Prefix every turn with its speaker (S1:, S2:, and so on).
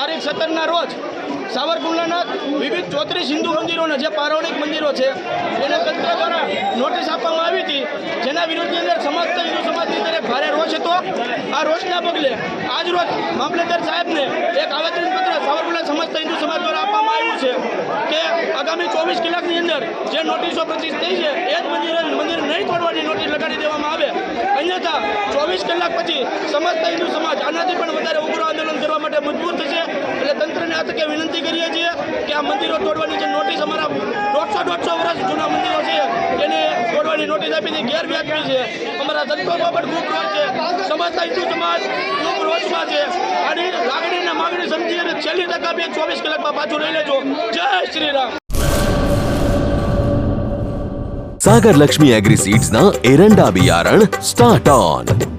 S1: તારીખ સત્તરના રોજ સાવરકુંડલાના વિવિધ ચોત્રીસ હિન્દુ મંદિરોના જે પૌરાણિક મંદિરો છે એને તંત્ર દ્વારા નોટિસ આપવામાં આવી હતી જેના વિરોધની અંદર સમાજ હિન્દુ સમાજની તરફ ભારે રોષ હતો આ રોષના પગલે આજ રોજ મામલેદાર સાહેબને એક આવેદનપત્ર સાવરકુંડલા સમાજ હિન્દુ સમાજ દ્વારા આપવામાં આવ્યું છે કે આગામી ચોવીસ કલાકની અંદર જે નોટિસો પ્રતિસ થઈ છે એ જ મંદિર મંદિર નહીં તોડવાની નોટિસ લગાડી દેવામાં આવે અન્યથા ચોવીસ કલાક પછી સમસ્ત હિન્દુ સમાજ આનાથી પણ વધારે ઉગ્ર આંદોલન કરવા માટે મજબૂર થશે અતકે વિનંતી કરીએ છીએ કે આ મંદિરો તોડવાની જે નોટિસ અમારા 1.500 વર્ષ જૂના મંદિરો છે એને તોડવાની નોટિસ આપી દીધી 11 બેઠકી છે અમારા જનકોપર બુકરો છે સમાજતા હિન્દુ સમાજ સુમ રોશખા છે અને લાગણીને માંગણી સમજીને 40% બે 24 કલાકમાં પાછો લઈ લેજો જય શ્રી રામ
S2: સાગર
S3: લક્ષ્મી એગ્રી સીડ્સના એરંડા બી
S4: આરણ સ્ટાર્ટન